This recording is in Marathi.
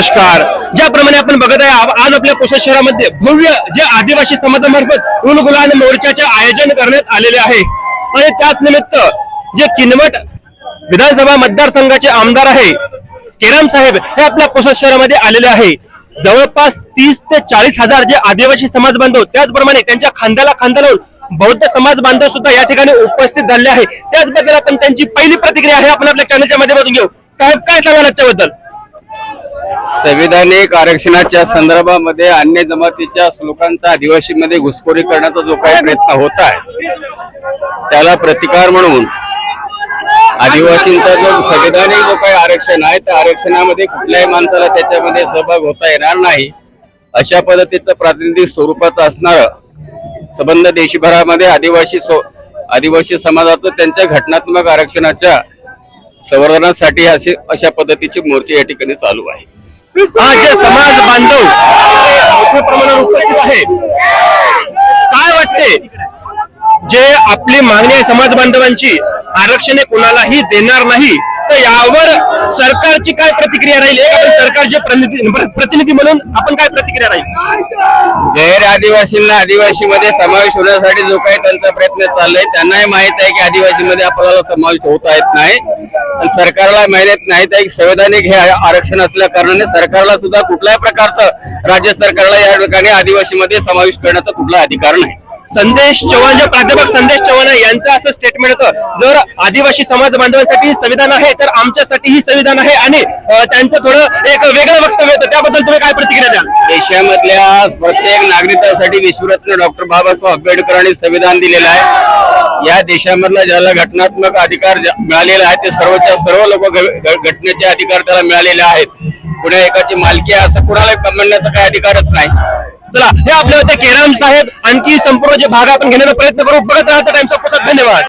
नमस्कार. ज्याप्रमाणे आपण बघत आहे आज आपल्या पुसद शहरामध्ये भव्य जे आदिवासी समाजामार्फत उलगुलान मोर्चाचे आयोजन करण्यात आलेले आहे. आणि त्याच निमित्त जे किनवट विधानसभा मतदारसंघाचे आमदार आहे केराम साहेब हे आपल्या पुसद शहरामध्ये आलेले आहे. जवळपास तीस ते चाळीस हजार जे आदिवासी समाज बांधव त्याचप्रमाणे त्यांच्या खांद्याला खांदा लावून बौद्ध समाज बांधव सुद्धा या ठिकाणी उपस्थित झाले आहे. त्याचबद्दल आपण त्यांची पहिली प्रतिक्रिया आहे आपण आपल्या चॅनलच्या माध्यमातून घेऊ. साहेब काय सांगाल याच्याबद्दल संविधानिक आरक्षणाच्या संदर्भामध्ये अन्य जमातीच्या लोकांचा आदिवासीमध्ये घुसखोरी करण्याचा जो काही प्रयत्न होत आहे त्याला प्रतिकार म्हणून आदिवासींचा जो संविधानिक जो काही आरक्षण आहे त्या आरक्षणामध्ये कुठल्याही माणसाला त्याच्यामध्ये सहभाग होता येणार नाही. अशा पद्धतीचं प्रातिनिधिक स्वरूपाचं असणार संबंध देशभरामध्ये आदिवासी आदिवासी समाजाचं त्यांच्या घटनात्मक आरक्षणाच्या संवर्धनासाठी असे अशा पद्धतीची मोर्चे या ठिकाणी चालू आहे. हा जे समाज बांधव मोठ्या प्रमाणावर उपस्थित आहे काय वाटते? जे आपली मागणी आहे समाज बांधवांची आरक्षणे कोणालाही देणार नाही तर यावर सरकारची काय प्रतिक्रिया राहील? एक आपण सरकारचे प्रतिनिधी प्रतिनिधी म्हणून आपण काय प्रतिक्रिया राहील? गैर आदिवासींना आदिवासीमध्ये समावेश होण्यासाठी जो काही त्यांचा प्रयत्न चाललाय त्यांनाही माहीत आहे की आदिवासीमध्ये आपल्याला समावेश होता येत नाही. सरकारला माहीत माहीत आहे की संवैधानिक हे आरक्षण असल्या कारणाने सरकारला सुद्धा कुठल्याही प्रकारचं राज्य सरकारला या ठिकाणी आदिवासीमध्ये समावेश करण्याचा कुठला अधिकार नाही. संदेश चव्हाण जे प्राध्यापक संदेश चव्हाण यांचं असं स्टेटमेंट होतं जर आदिवासी समाज बांधवांसाठी संविधान आहे तर आमच्यासाठी ही संविधान आहे आणि त्यांचं थोडं एक वेगळं वक्तव्य होतं. त्याबद्दल तुम्ही काय प्रतिक्रिया द्याल? देशामधल्या प्रत्येक नागरिकासाठी विश्वरत्न डॉक्टर बाबासाहेब आंबेडकरांनी संविधान दिलेलं आहे. या देशामधला ज्याला घटनात्मक अधिकार मिळालेला आहे ते सर्वच्या सर्व लोक घटनेचे अधिकार त्याला मिळालेले आहेत. कुण्या एकाची मालकी आहे असं कुणाला म्हणण्याचा काही अधिकारच नाही. चला हे आपले होते केराम साहेब आणखी संपूर्ण जे भाग आपण घेण्याचा प्रयत्न करू. बघत राहता टाइम्स ऑफ धन्यवाद.